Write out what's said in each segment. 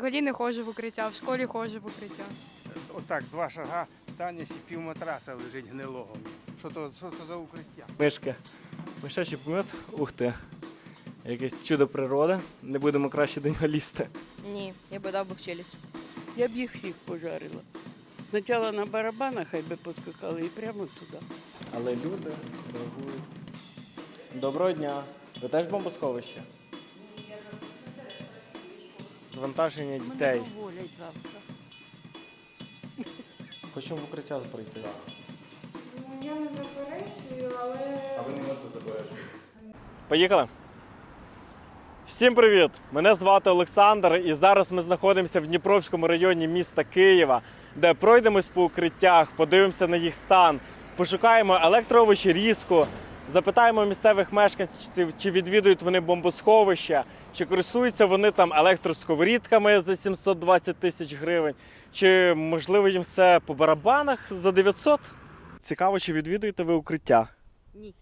Взагалі не ходжу в укриття, в школі ходжу в укриття. Отак, два шага, станеш і пів матраса лежить гнилого. Що то, що то за укриття? Мишки. Мишачий помет. Ух ти. Якесь чудо природи. Не будемо краще до нього лізти. Ні, я би дав би в челюсть. Я б їх всіх пожарила. Спочатку на барабанах хай би поскакали і прямо туди. Але люди реагують. Доброго дня. Ви теж бомбосховище? Звантаження дітей. уволять завтра. Хочемо в укриття пройти. Я не заперечую, але. А ви не можете заперечити. Поїхали. Всім привіт! Мене звати Олександр, і зараз ми знаходимося в Дніпровському районі міста Києва, де пройдемось по укриттях, подивимося на їх стан, пошукаємо електровечерізку, запитаємо місцевих мешканців, чи відвідують вони бомбосховища, чи користуються вони там електросковорідками за 720 тисяч гривень, чи можливо їм все по барабанах за 900. Цікаво, чи відвідуєте ви укриття? Ні.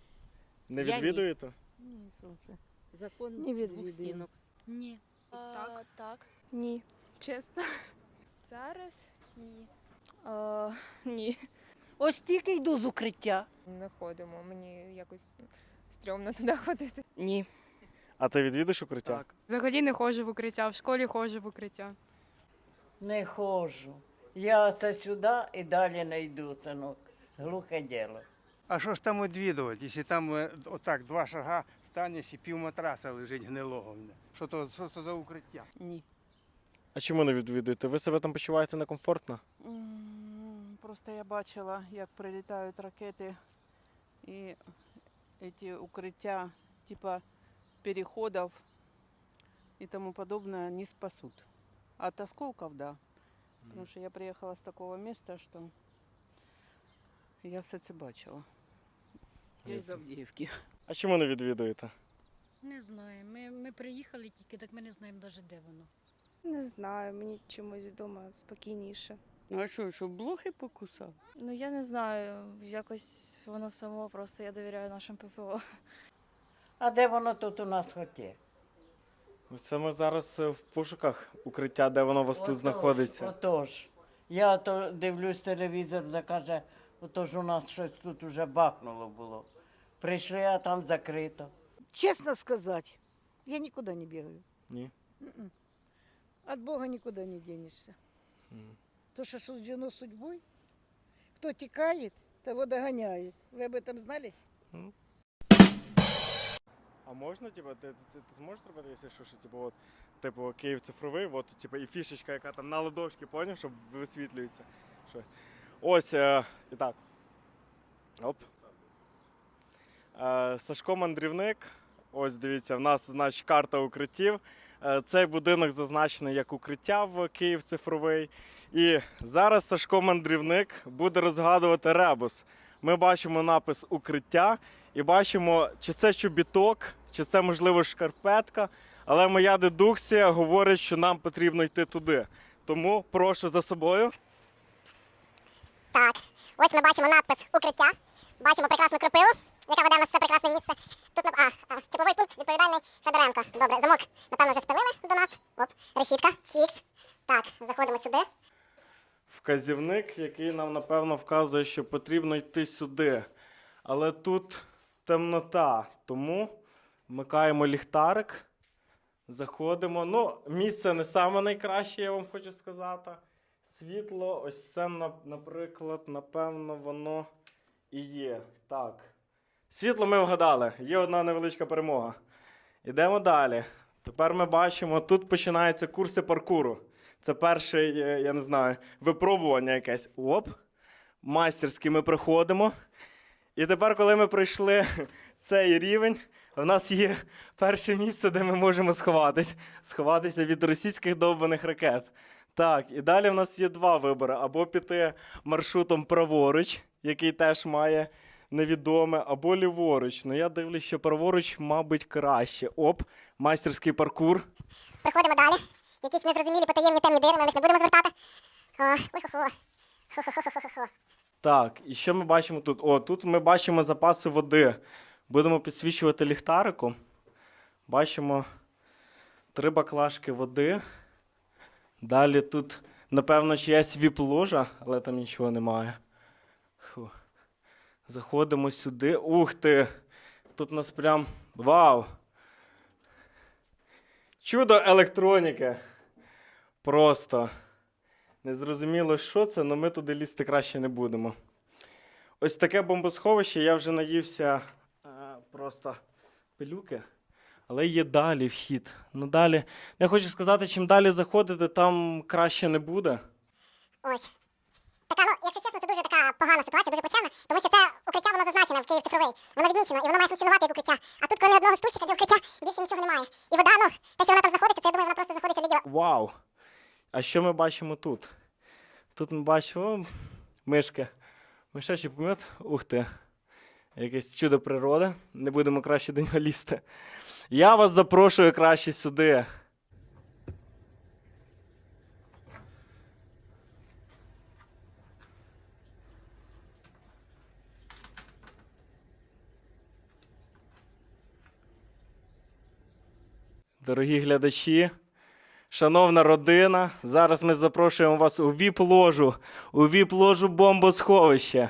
Не Я відвідуєте? Ні, сонце. Закон Не двох стінок. Ні. Так. Так. Ні. Чесно. Зараз ні. Ні. Ось тільки йду з укриття. не ходимо. Мені якось стрьомно туди ходити. Ні. А ти відвідуєш укриття? Так. Взагалі не ходжу в укриття, в школі ходжу в укриття. Не ходжу. Я це сюди і далі не йду, синок. Глухе діло. А що ж там відвідувати, якщо там е, отак, два шага, станеш і пів матраса лежить гнилого. Що то, що то за укриття? Ні. А чому не відвідуєте? Ви себе там почуваєте некомфортно? М, Просто я бачила, як прилітають ракети і ці укриття, типа переходів і тому подобное не спасут. От осколков, да. Тому що я приїхала з такого міста, що я все це бачила. Я з Авдіївки. А чому не відвідуєте? Не знаю. Ми, ми приїхали тільки, так ми не знаємо навіть де воно. Не знаю, мені чомусь вдома спокійніше. Ну а що, що блохи покусав? Ну я не знаю, якось воно само, просто я довіряю нашим ППО. А де воно тут у нас хотє? Ось Це ми зараз е, в пошуках укриття, де воно у вас тут знаходиться. Отож. Я то дивлюсь телевізор, де каже, отож у нас щось тут уже бахнуло було. Прийшли, а там закрито. Честно сказать, я никуда не бегаю. Ні? М-м. От Бога никуда не денешься. Мгм. То, что суждено судьбой, кто текает, того догоняет. Вы об этом знали? А можна, типу, ти, ти, ти зможеш зробити, якщо що, що типу, от, типу, Київ цифровий, от, типу, і фішечка, яка там на ладошки, поняв, щоб висвітлюється. Що? Ось, е, і так. Оп. Е, Сашко Мандрівник. Ось дивіться, в нас значить, карта укриттів. Е, Цей будинок зазначений як укриття в Київ цифровий. І зараз Сашко Мандрівник буде розгадувати ребус. Ми бачимо напис укриття і бачимо, чи це чобіток, чи це, можливо, шкарпетка. Але моя дедукція говорить, що нам потрібно йти туди. Тому прошу за собою. Так, ось ми бачимо надпис укриття. Бачимо прекрасну кропиву, яка веде нас це прекрасне місце. Тут а, а, тепловий пункт відповідальний Федоренко. Добре, замок, напевно, вже спилили до нас. Оп, решітка, чікс. Так, заходимо сюди. Вказівник, який нам напевно вказує, що потрібно йти сюди. Але тут темнота, тому вмикаємо ліхтарик, заходимо. Ну, місце не саме найкраще, я вам хочу сказати. Світло, ось це, наприклад, напевно, воно і є. Так. Світло ми вгадали. Є одна невеличка перемога. Ідемо далі. Тепер ми бачимо, тут починаються курси паркуру. Це перше, я не знаю, випробування якесь. Оп. Майстерськи ми проходимо. І тепер, коли ми пройшли цей рівень, в нас є перше місце, де ми можемо сховатись. Сховатися від російських довбаних ракет. Так, і далі в нас є два вибори: або піти маршрутом праворуч, який теж має невідоме, або ліворуч. Ну я дивлюсь, що праворуч, мабуть, краще. Оп, майстерський паркур. Приходимо далі. Якісь незрозумілі потаємні темні дири, ми їх не будемо звертати. Так, і що ми бачимо тут? О, тут ми бачимо запаси води. Будемо підсвічувати ліхтариком. Бачимо три баклажки води. Далі тут, напевно, чиясь віп-ложа, але там нічого немає. Заходимо сюди. Ух ти! Тут у нас прям вау! Чудо електроніки. Просто. Незрозуміло, що це, але ми туди лізти краще не будемо. Ось таке бомбосховище, я вже наївся е, просто пилюки. Але є далі вхід. Ну далі. Я хочу сказати, чим далі заходити, там краще не буде. Ось. Така, ну, якщо чесно, це дуже така погана ситуація, дуже плачевна, тому що це укриття, воно зазначене в Київ цифровий. Воно відмічено, і воно має функціонувати як укриття. А тут, коли одного стульчика для укриття, більше нічого немає. І вода, ну, те, що вона там знаходиться, це я думаю, вона просто знаходиться відділа. Вау! А що ми бачимо тут? Тут ми бачимо мишки. Мишачий помет. Ух ти. Якесь чудо природи. Не будемо краще до нього лізти. Я вас запрошую краще сюди. Дорогі глядачі, шановна родина, зараз ми запрошуємо вас у віп-ложу, у віп-ложу бомбосховище.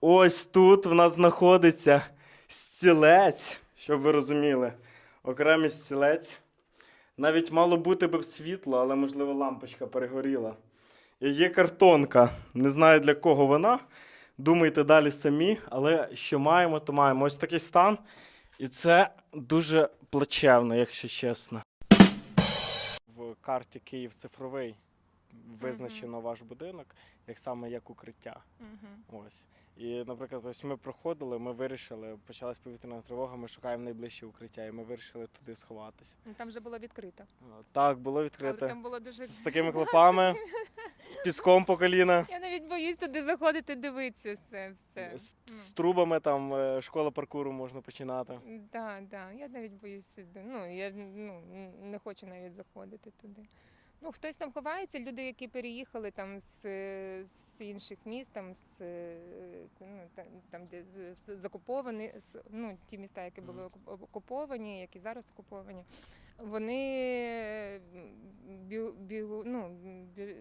Ось тут в нас знаходиться стілець, щоб ви розуміли. Окремий стілець. Навіть мало бути б світло, але, можливо, лампочка перегоріла. І є картонка. Не знаю для кого вона. Думайте далі самі, але що маємо, то маємо. Ось такий стан. І це дуже плачевно, якщо чесно. В карті Київ цифровий визначено ваш будинок, як саме як укриття. Ось. І, наприклад, ось ми проходили, ми вирішили, почалась повітряна тривога, ми шукаємо найближче укриття, і ми вирішили туди сховатися. Ну, Там вже було відкрито. Так, було Але відкрите. там було дуже З такими клопами, з піском по коліна, Я навіть боюсь туди заходити, дивитися все. все. з, з трубами, там е, школа паркуру можна починати. Так, так. Я навіть боюсь сюди. Ну, я ну, не хочу навіть заходити туди. Ну, хтось там ховається, люди, які переїхали там з, з інших міст, там, з, е, ну, та- там де з, з, закуповані, з, ну, ті міста, які були окуповані, які зараз окуповані, вони бі, бігу, ну, бі,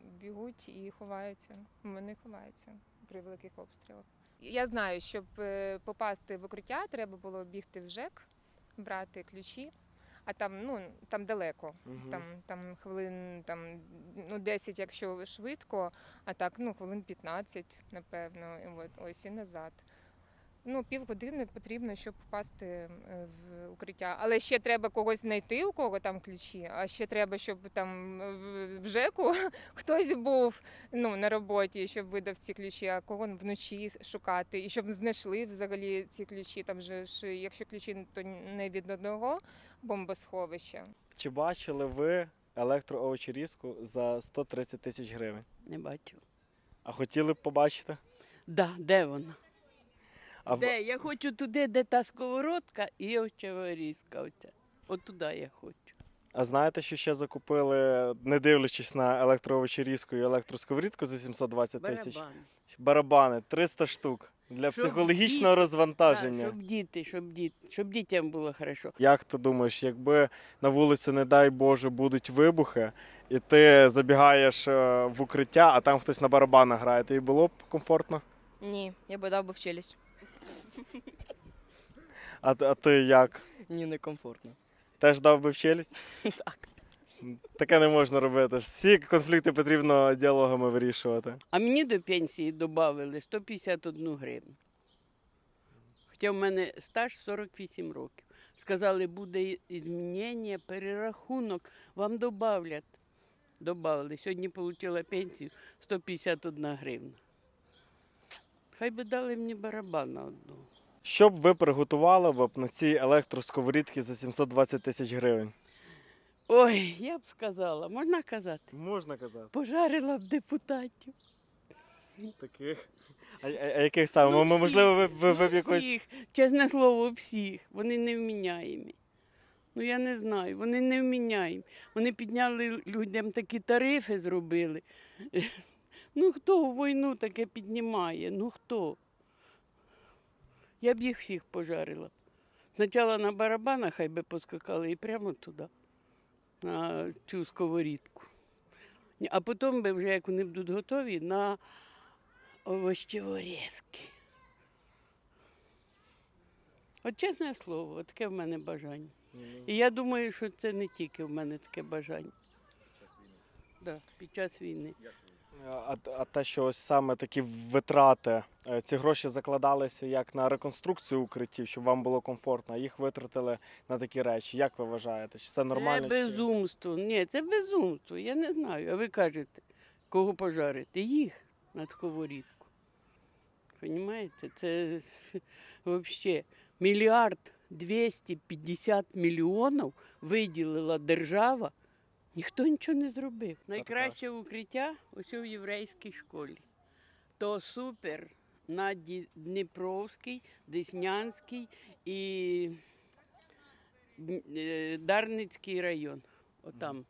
бігуть і ховаються. Вони ховаються при великих обстрілах. Я знаю, щоб е, попасти в укриття, треба було бігти в ЖЕК, брати ключі, а там, ну, там далеко. угу. Там, там хвилин там, ну, 10, якщо швидко, а так ну, хвилин 15, напевно, і от, ось і назад. Ну, півгодини потрібно, щоб попасти е, в укриття. Але ще треба когось знайти, у кого там ключі, а ще треба, щоб там в- в ЖЕКу хтось був ну, на роботі, щоб видав ці ключі, а кого вночі шукати, і щоб знайшли взагалі ці ключі. Там же ж, якщо ключі, то не від одного бомбосховища. Чи бачили ви електроовочерізку за 130 тисяч гривень? Не бачу. А хотіли б побачити? Да, де вона? А в- Де? Я хочу туди, де та сковородка і овчеворізка. Оця. От туди я хочу. А знаєте, що ще закупили, не дивлячись на електроовочерізку і електросковорідку за 720 тисяч? Барабан. Барабани 300 штук для Щоб психологічного діти- розвантаження. Так, щоб діти, щоб діт, щоб дітям було хорошо. Як ти думаєш, якби на вулиці, не дай Боже, будуть вибухи, і ти забігаєш е, в укриття, а там хтось на барабанах грає, тобі було б комфортно? Ні, я би дав би в челюсть. А, а ти як? Ні, не комфортно. Теж дав би в челюсть? Так. Таке не можна робити. Всі конфлікти потрібно діалогами вирішувати. А мені до пенсії додали 151 гривну. Хоча в мене стаж 48 років. Сказали, буде змінення, перерахунок, вам додавлять. Добавили. Сьогодні отримала пенсію 151 гривна. Хай би дали мені барабана одного. Що б ви приготували б на цій електросковорідці за 720 тисяч гривень? Ой, я б сказала, можна казати? Можна казати. Пожарила б депутатів. Таких. А, а, а яких саме? Ну, М- Можливо, ви, ви, ви б ну, якось. всіх, чесне слово, всіх. Вони невміняємі. Ну я не знаю, вони невміняємі. Вони підняли людям такі тарифи зробили. Ну хто у війну таке піднімає? Ну хто? Я б їх всіх пожарила. Спочатку на барабанах хай би поскакали і прямо туди, на цю сковорідку. А потім би вже, як вони будуть готові, на овощеворізки. От чесне слово, таке в мене бажання. І я думаю, що це не тільки в мене таке бажання. Да, під час війни. А, а те, що ось саме такі витрати, е, ці гроші закладалися як на реконструкцію укриттів, щоб вам було комфортно, а їх витратили на такі речі. Як ви вважаєте? Чи це нормально? Це чи- безумство. Ні, це безумство. Я не знаю. А ви кажете, кого пожарити? Їх на сковорідку. Понімаєте? Це взагалі мільярд 250 мільйонів виділила держава. Ніхто нічого не зробив. Найкраще укриття ось у єврейській школі. То супер на Дніпровський, Деснянський і е, Дарницький район. Отам.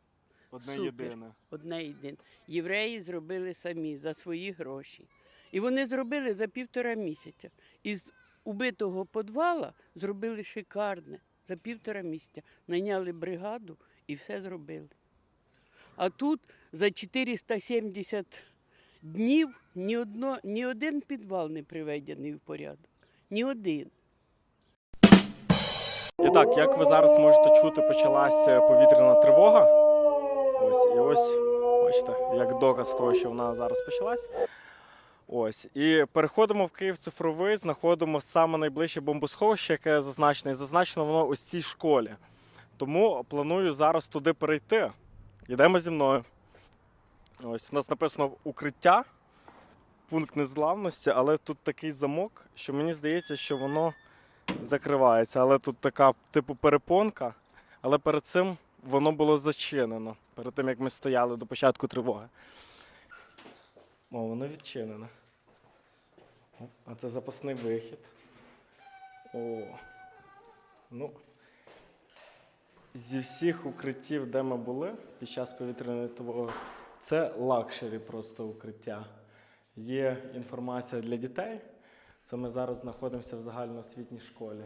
Одне Супер. єдине. Одне єдине. Євреї зробили самі за свої гроші. І вони зробили за півтора місяця. Із убитого подвала зробили шикарне за півтора місяця. Найняли бригаду і все зробили. А тут за 470 днів ні, одно, ні один підвал не приведений в порядок. Ні один. І так, як ви зараз можете чути, почалася повітряна тривога. Ось, і ось, бачите, як доказ того, що вона зараз почалась. Ось. І переходимо в Київ цифровий, знаходимо саме найближче бомбосховище, яке зазначене. І зазначено воно ось цій школі. Тому планую зараз туди перейти. Йдемо зі мною. Ось у нас написано укриття, пункт незламності, але тут такий замок, що мені здається, що воно закривається. Але тут така, типу, перепонка. Але перед цим воно було зачинено. Перед тим, як ми стояли до початку тривоги. О, воно відчинене. А це запасний вихід. О. Ну. Зі всіх укриттів, де ми були під час повітряної тривоги, це лакшері просто укриття. Є інформація для дітей. Це ми зараз знаходимося в загальноосвітній школі,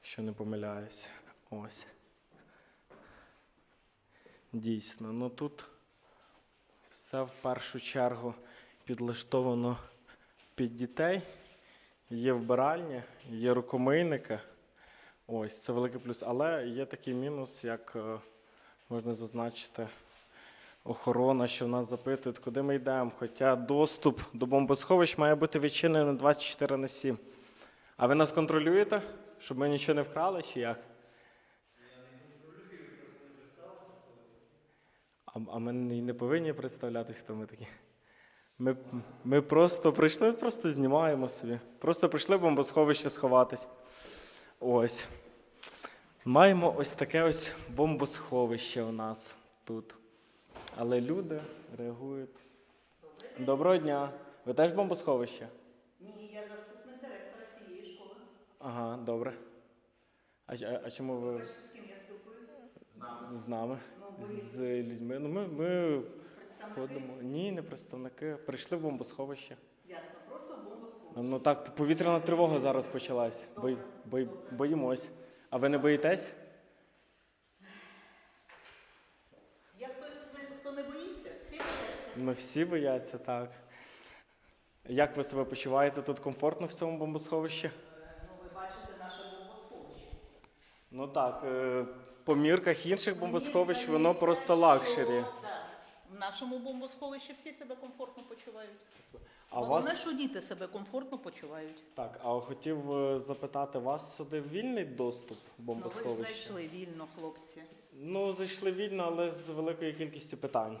якщо не помиляюсь. Ось. Дійсно, ну тут все в першу чергу підлаштовано під дітей. Є вбиральні, є рукомийники. Ось, це великий плюс. Але є такий мінус, як е, можна зазначити, охорона, що в нас запитують, куди ми йдемо. Хоча доступ до бомбосховищ має бути відчинений 24 на 7. А ви нас контролюєте, щоб ми нічого не вкрали чи як? А, а ми не повинні представлятись, хто ми такі. Ми, ми просто прийшли, просто знімаємо собі. Просто прийшли в бомбосховище сховатись. Ось. Маємо ось таке ось бомбосховище у нас тут. Але люди реагують. Доброго дня. Ви теж бомбосховище? Ні, я заступник директора цієї школи. Ага, добре. А, а, а чому ви З ким я спілкуюся? з нами? Ну, З людьми? Ну, ми, ми Представники? ходимо. Ні, не представники. Прийшли в бомбосховище. Ну так, повітряна тривога зараз почалась. Бой, бой, боїмось. А ви не боїтесь? Є хтось, хто не боїться? Всі бояться? Ну, всі бояться, так. Як ви себе почуваєте тут комфортно в цьому бомбосховищі? Ну, ви бачите наше бомбосховище. Ну так, е, по мірках інших бомбосховищ воно просто лакшері. В нашому бомбосховищі всі себе комфортно почувають. А вас що діти себе комфортно почувають. так, а хотів е, запитати, вас сюди вільний доступ Ну, ви ж бомбосховище? зайшли вільно, хлопці. Ну, зайшли вільно, але з великою кількістю питань.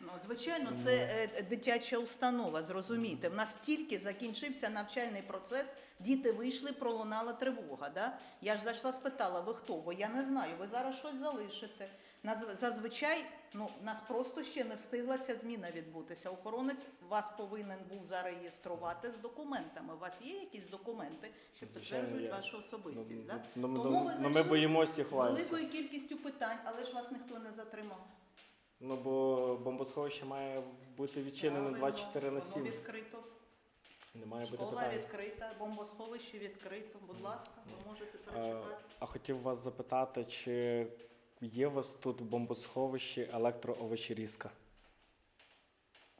Ну, звичайно, це е, дитяча установа, зрозумійте. В нас тільки закінчився навчальний процес, діти вийшли, пролунала тривога. Да? Я ж зайшла, спитала, ви хто? Бо я не знаю, ви зараз щось залишите. Зазвичай ну, нас просто ще не встигла ця зміна відбутися. Охоронець вас повинен був зареєструвати з документами. У вас є якісь документи, що Звичайно, підтверджують є. вашу особистість? Ну, да? ну, ну, Тому ви ну, ми зайшли боїмося їх з великою кількістю питань, але ж вас ніхто не затримав. Ну, бо бомбосховище має бути відчинене Правильно, 24 на воно 7. відкрито. Не має бути Школа питань. відкрита, бомбосховище відкрито. Будь ласка, ви можете перечекати. а хотів вас запитати, чи є у вас тут в бомбосховищі електроовечерізка?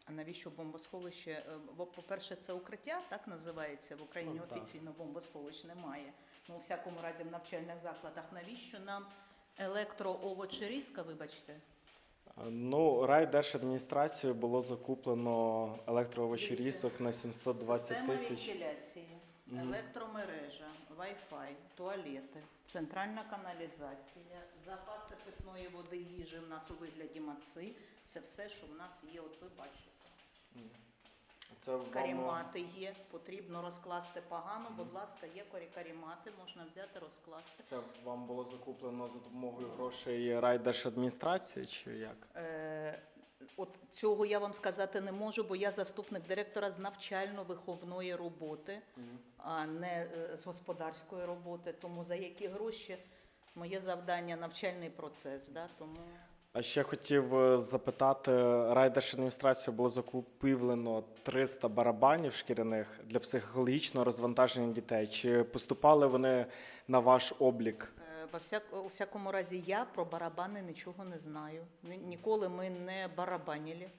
А навіщо бомбосховище? Е, бо, По-перше, це укриття, так називається в Україні. Ну. Офіційно бомбосховищ немає. Ну, у всякому разі, в навчальних закладах. Навіщо нам електроовочерізка, вибачте? Ну, райдержадміністрацією було закуплено електроовочерізок на 720 Система тисяч. вентиляції, Мгм. Електромережа, Wi-Fi, туалети, центральна каналізація, запаси питної води, їжі в нас у вигляді маци. Це все, що в нас є. От ви бачите. Це вам, Карімати є, потрібно розкласти погано. Будь ласка, є корі- карімати, можна взяти, розкласти. це вам було закуплено за допомогою грошей райдержадміністрації чи як? Е, От цього я вам сказати не можу, бо я заступник директора з навчально-виховної роботи, а не е, з господарської роботи. Тому за які гроші моє завдання навчальний процес. Да? Тому А ще хотів е, запитати, райдержадміністрацією було закупівлено 300 барабанів шкіряних для психологічного розвантаження дітей. Чи поступали вони на ваш облік? Во всяк, у всякому разі я про барабани нічого не знаю. Ні- Ніколи ми не барабанили.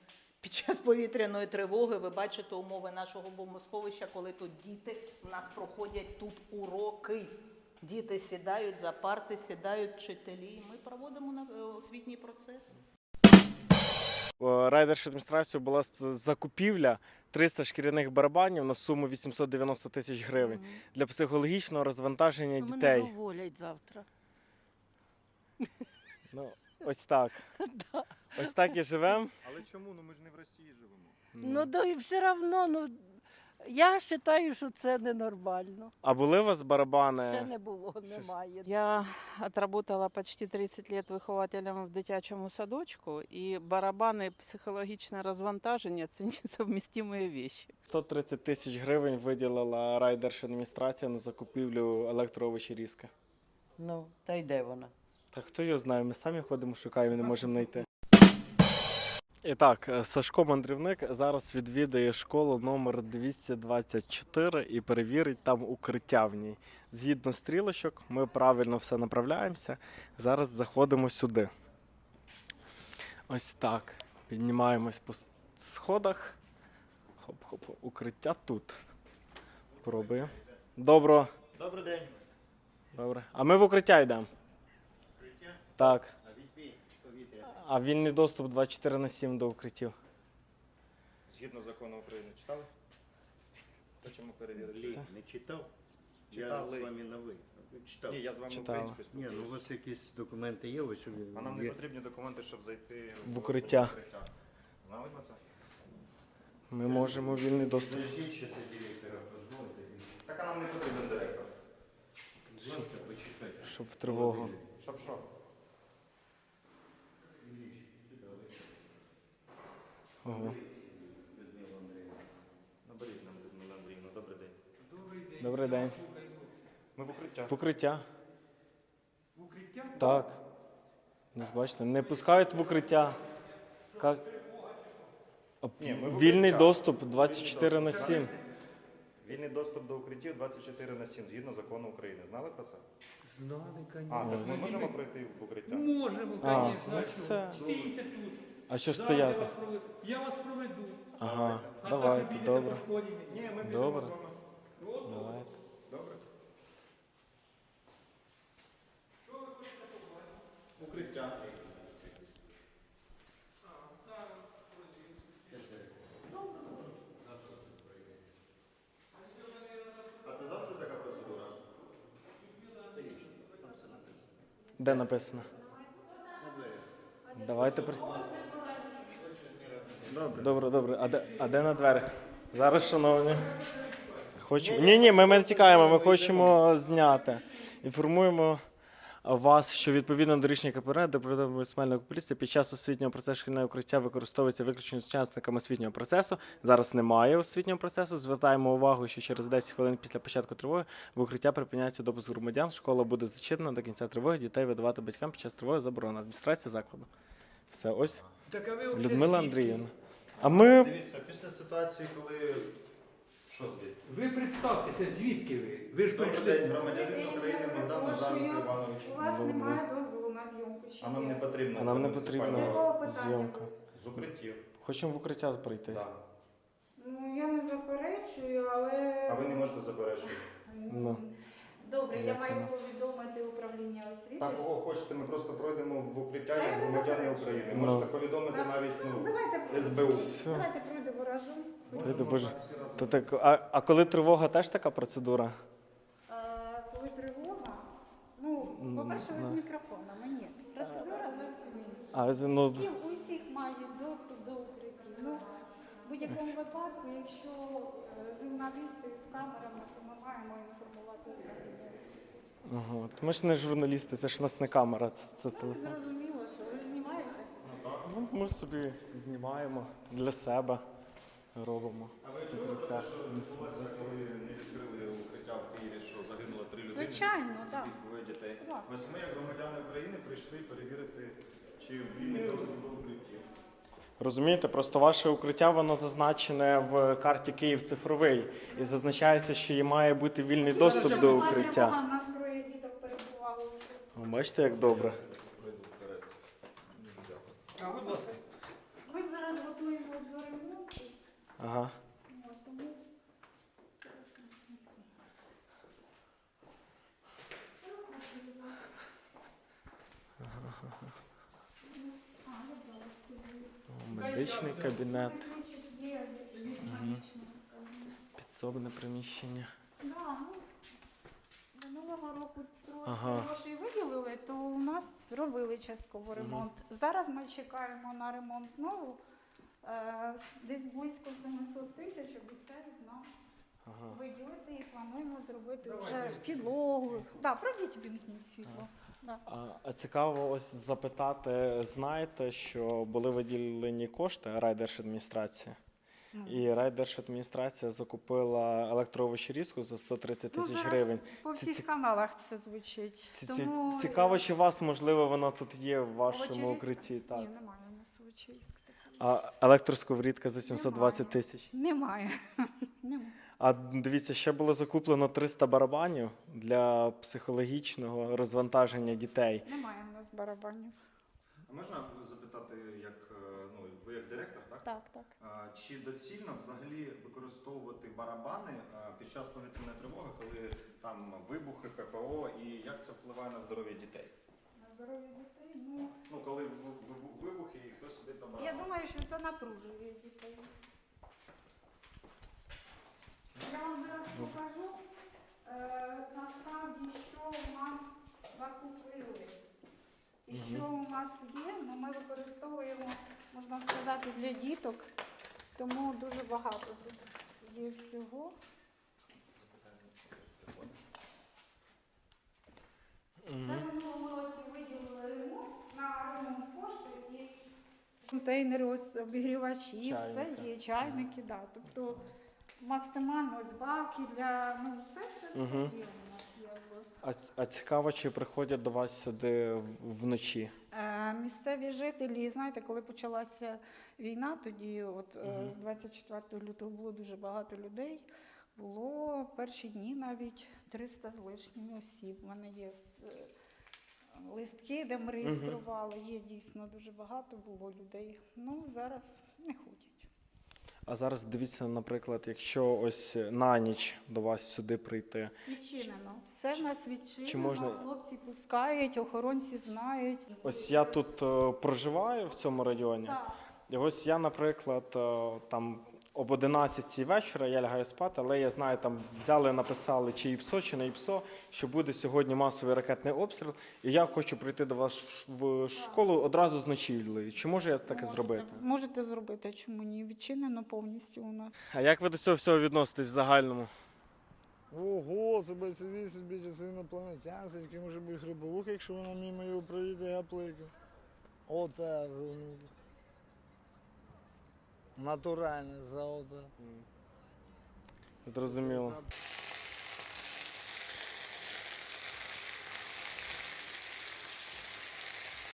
Під час повітряної тривоги ви бачите умови нашого бомбосховища, коли тут діти в нас проходять тут уроки. Діти сідають за парти, сідають вчителі. і Ми проводимо на- е, освітній процес. Е, Райдержадміністрацією була закупівля 300 шкіряних барабанів на суму 890 тисяч гривень для психологічного розвантаження дітей. Мене уволять завтра. Ну, ось так. Ось так і живемо. Але чому? Ну ми ж не в Росії живемо. Ну, да, і все одно, ну, я вважаю, що це ненормально. А були у вас барабани? Ще не було, немає. Я отработала почти 30 лет вихователем в дитячому садочку, і барабани психологічне розвантаження це несовмістимі вещи. 130 тисяч гривень виділила райдержадміністрація на закупівлю електроовочерізки. Ну, та йде вона. Та хто його знає, ми самі ходимо, шукаємо, не можемо знайти. І так, е, Сашко Мандрівник зараз відвідає школу номер 224 і перевірить там укриття в ній. Згідно стрілочок, ми правильно все направляємося. Зараз заходимо сюди. Ось так. Піднімаємось по сходах. Хоп-хоп, укриття тут. Пробуємо. Добро. Добрий день. Добре. А ми в укриття йдемо. Так. А відбій повітря. А вільний доступ 24 на 7 до укриттів. Згідно закону України читали? Хочемо перевірити. Це- Не читав? Я Читали. з вами на ви. Читав. Ні, я з вами Читали. українською Ні, ну у спілкуюся. вас якісь документи є, ось А нам не є. потрібні документи, щоб зайти В укриття. укриття. Знали про це? Ми можемо вільний доступ. Подождіть, що це директора позвоните. Так а нам не потрібен директор. Почекайте. Щоб в тривогу. Щоб що? Ого. Наберіть нам Людмила Андріївна. Добрий день. Добрий день. Ми в укриття. В укриття. В укриття? Так. Ну, бачите, не пускають в укриття. Как? Ні, ми в Вільний укриття. доступ 24 на 7. Вільний доступ до укриттів 24 на 7, згідно закону України. Знали про це? Знали, А, так ми можемо пройти в укриття? Можемо, А, ну все. Стійте тут. А що стояти? Я вас проведу. Ага, давайте, добре. Ні, ми підемо Добре. з вами. Давайте. Добре. Укриття. А це завжди така процедура? Де написано? Давайте при. Добре. Добре, добре. А де, а де на дверях? Зараз, шановні. Хочемо. Ні, ні, ми, ми не тікаємо, ми хочемо зняти. Інформуємо вас, що відповідно до рішення КПР до муніципальної поліції під час освітнього процесу шкільне укриття використовується виключно учасниками освітнього процесу. Зараз немає освітнього процесу. Звертаємо увагу, що через 10 хвилин після початку тривоги в укриття припиняється допуск громадян. Школа буде зачинена до кінця тривоги. Дітей видавати батькам під час тривоги заборонено. Адміністрація закладу. Все, ось Людмила Андріївна. А ми Дивіться, після ситуації, коли. Що звідти? Ви представтеся, звідки ви? Ви ж Добрий прийшли. день, громадянин України Богдан Назаренко Іванович. Добре. дозволу на зйомку. А нам не потрібно. А нам не потрібна якого питання? зйомка. З укриттів. Хочемо в укриття прийти. Да. Ну, я не заперечую, але. А ви не можете заперечити. Ну. Добре, я маю повідомити управління освіти. Так, кого хочете, ми просто пройдемо в укриття Та я як не громадяни заперечую. України. Ну. Можете повідомити навіть ну, Давайте пройдемо. СБУ. Все. Давайте пройдемо разом. Йди, Боже. Та так, а, а коли тривога, теж така процедура? Е, Коли тривога, ну, по-перше, ви ну. з мікрофоном, ні. Процедура зовсім інша. А, з- ну, Всі, усіх мають доступ до укриттів. Ну, в будь-якому випадку, якщо журналісти з камерами, то ми маємо інформувати ага. То ми ж не журналісти, це ж у нас не камера, це, це Ну, телефон. зрозуміло, що ви знімаєте. Ну, ми собі знімаємо для себе, робимо. А ви чули про те, що відбулося, коли не відкрили укриття в Києві, що загинуло три людини? Звичайно, так. двоє дітей. Ось ми, як громадяни України, прийшли перевірити, чи вільний доступ до укриттів. Розумієте, просто ваше укриття воно зазначене в карті Київ цифровий і зазначається, що їй має бути вільний доступ до укриття. Ви Бачите, як добре. Ми зараз готуємо до ремонту. Ага. от, Тому О, Медичний кабінет, підсобне приміщення. Да, ну, минулого року трошки Ага. грошей виділили, то у нас зробили частково ремонт. Зараз ми чекаємо на ремонт знову. Е, десь близько 700 тисяч обіцяють нам Ага. виділити і плануємо зробити вже підлогу. Так, пройдіть вімкніть світло. Да. А, цікаво ось запитати, знаєте, що були виділені кошти райдержадміністрації? Ну. І райдержадміністрація закупила електровощерізку за 130 Ну, тисяч зараз гривень. По всіх ці- каналах це звучить. Ці- Тому... Цікаво, чи у вас, можливо, воно тут є в вашому укритті. Так. Ні, немає у нас овочерізки. А електросковорідка за 720 тисяч. Немає. немає. А дивіться, ще було закуплено 300 барабанів для психологічного розвантаження дітей. Немає у нас барабанів. А можна запитати, як е, ну, ви як директор, так? Так, так. А, Чи доцільно взагалі використовувати барабани під час повітряної тривоги, коли там вибухи, ППО, і як це впливає на здоров'я дітей? На здоров'я дітей, ну. Ну, коли в- в- вибухи і хтось сидить на Я думаю, що це напружує дітей. Я вам зараз покажу е, насправді, що у нас закупили. І що у нас є, ну, ми використовуємо, можна сказати, для діток, тому дуже багато тут є всього. Це в минулому році виділили ремонт на ремонт кошти і контейнери, ось обігрівачі, все є, чайники, да. Тобто максимально баки для ну все все, все Мгм. є у нас якби. А, ц- а цікаво, чи приходять до вас сюди в- вночі? Е, Місцеві жителі, знаєте, коли почалася війна, тоді, от е, Мгм. 24 лютого було дуже багато людей. Було перші дні навіть 300 з лишнім осіб. У мене є е, листки, де ми реєстрували. Є дійсно дуже багато було людей. Ну зараз не ходять. А зараз дивіться, наприклад, якщо ось на ніч до вас сюди прийти, Відчинено. Все в нас відчинено. чи можна- Хлопці пускають, охоронці знають. ось я тут е, проживаю в цьому районі. Так. І ось я, наприклад, е, там об 11 вечора я лягаю спати, але я знаю, там взяли, написали, чи ІПСО, чи не ІПСО, що буде сьогодні масовий ракетний обстріл, і я хочу прийти до вас в школу одразу з ночівлею. Чи можу я таке Можете. зробити? Можете зробити, чому ні? Відчинено повністю у нас. А як ви до цього всього відноситесь в загальному? Ого, це собі собі це інопланетян, це може бути грибовух, якщо вона мимо його проїде я гаплика. Оце, натуральне золото. Зрозуміло.